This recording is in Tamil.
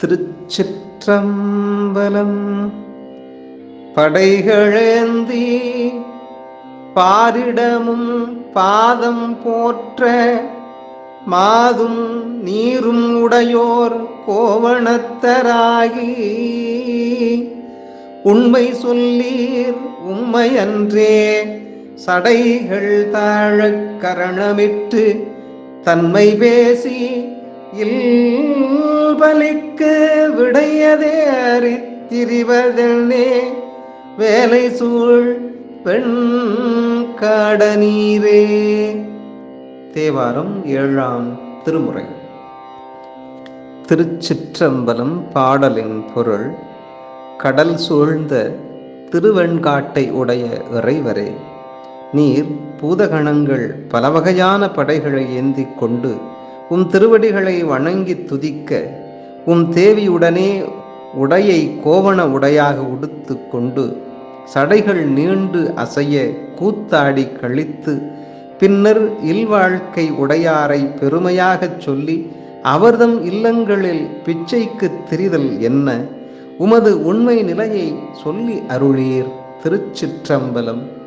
திருச்சிற்றம்பலம். படைகளேந்தி பாரிடமும் பாதம் போற்ற மாதும் நீரும் உடையோர் கோவணத்தராகி. உண்மை சொல்லீர் உண்மை அன்றே சடைகள் தாழக் கரணமிட்டு தன்மை பேசி பலிக்கு விடையதே அறித்திரிவதென்னே வேலை சூழ் பெண் காடநீரே தேவாரம் ஏழாம் திருமுறை. திருச்சிற்றம்பலம் பாடலின் பொருள் கடல் சூழ்ந்த திருவெண்காட்டை உடைய இறைவரே நீர் பூதகணங்கள் பல வகையான படைகளை ஏந்தி கொண்டு உம் திருவடிகளை வணங்கி துதிக்க உம் தேவியுடனே உடையை கோவண உடையாக உடுத்து கொண்டு சடைகள் நீண்டு அசைய கூத்தாடி கழித்து பின்னர் இல்வாழ்க்கை உடையாரை பெருமையாகச் சொல்லி அவர்தம் இல்லங்களில் பிச்சைக்கு திரிதல் என்ன? உமது உண்மை நிலையை சொல்லி அருளீர் திருச்சிற்றம்பலம்.